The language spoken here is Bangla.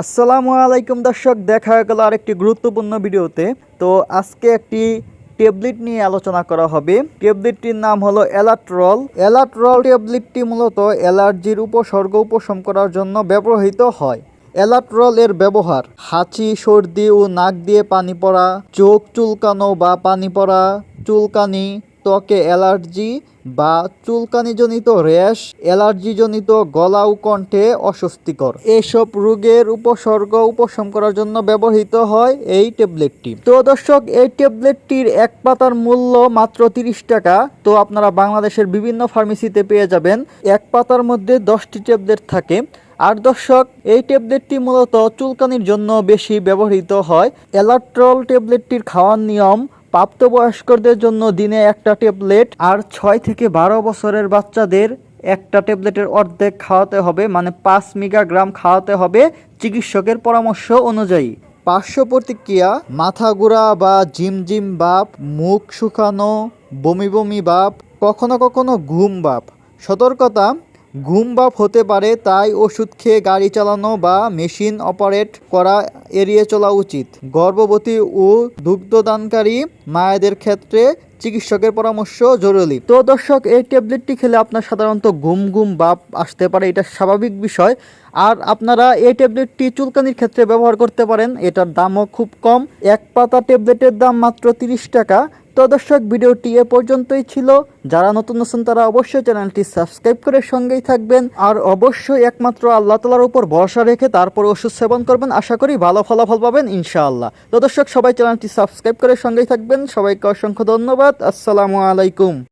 আসসালামু আলাইকুম দর্শক, দেখা গেল আরেকটি গুরুত্বপূর্ণ ভিডিওতে। তো আজকে একটি ট্যাবলেট নিয়ে আলোচনা করা হবে। ট্যাবলেটটির নাম হলো এলাট্রল এলাট্রল ট্যাবলেটটি মূলত অ্যালার্জির উপসর্গ উপশম করার জন্য ব্যবহৃত হয়। এলাট্রল এর ব্যবহার হাঁচি, সর্দি ও নাক দিয়ে পানি পড়া, চোখ চুলকানো বা পানি পড়া, চুলকানি ত্বকে অ্যালার্জি বা চুলকানিজনিত র্যাশ, অ্যালার্জিজনিত গলা ও কণ্ঠে অস্বস্তিকর। এসব রোগের উপসর্গ উপশম করার জন্য ব্যবহৃত হয় এই ট্যাবলেটটি। তো দর্শক, এই ট্যাবলেটটির এক পাতার মূল্য মাত্র তিরিশ টাকা। তো আপনারা বাংলাদেশের বিভিন্ন ফার্মেসিতে পেয়ে যাবেন। এক পাতার মধ্যে দশটি ট্যাবলেট থাকে। আর দর্শক, এই ট্যাবলেটটি মূলত চুলকানির জন্য বেশি ব্যবহৃত হয়। এলাট্রল ট্যাবলেটটির খাওয়ার নিয়ম প্রাপ্তবয়স্কদের জন্য দিনে একটা ট্যাবলেট আর ছয় থেকে বারো বছরের বাচ্চাদের একটা ট্যাবলেটের অর্ধেক খাওয়াতে হবে মানে পাঁচ মিগাগ্রাম খাওয়াতে হবে চিকিৎসকের পরামর্শ অনুযায়ী। পার্শ্ব প্রতিক্রিয়া, মাথা ঘোরা বা ঝিমঝিম বাপ, মুখ শুকানো, বমি বমি বাপ, কখনো কখনো ঘুম বাপ। সতর্কতা ঘুম বাপ হতে পারে, তাই ওষুধ খেয়ে গাড়ি চালানো বা মেশিন অপারেট করা এড়িয়ে চলা উচিত। গর্ভবতী ও দুগ্ধদানকারী মায়েদের ক্ষেত্রে চিকিৎসকের পরামর্শ জরুরি। তো দর্শক, এই ট্যাবলেটটি খেলে আপনার সাধারণত ঘুম ঘুম বাপ আসতে পারে, এটা স্বাভাবিক বিষয়। আর আপনারা এই ট্যাবলেটটি চুলকানির ক্ষেত্রে ব্যবহার করতে পারেন, এটার দামও খুব কম। এক পাতা ট্যাবলেটের দাম মাত্র তিরিশ টাকা। তো দর্শক, ভিডিওটি এ পর্যন্তই ছিল। যারা নতুন নতুন তারা অবশ্যই চ্যানেলটি সাবস্ক্রাইব করে সঙ্গেই থাকবেন। আর অবশ্যই একমাত্র আল্লাহ তালার উপর ভরসা রেখে তারপর ওষুধ সেবন করবেন। আশা করি ভালো ফলাফল পাবেন, ইনশাআল্লাহ। তো দর্শক, সবাই চ্যানেলটি সাবস্ক্রাইব করে সঙ্গেই থাকবেন। সবাইকে অসংখ্য ধন্যবাদ। আসসালামু আলাইকুম।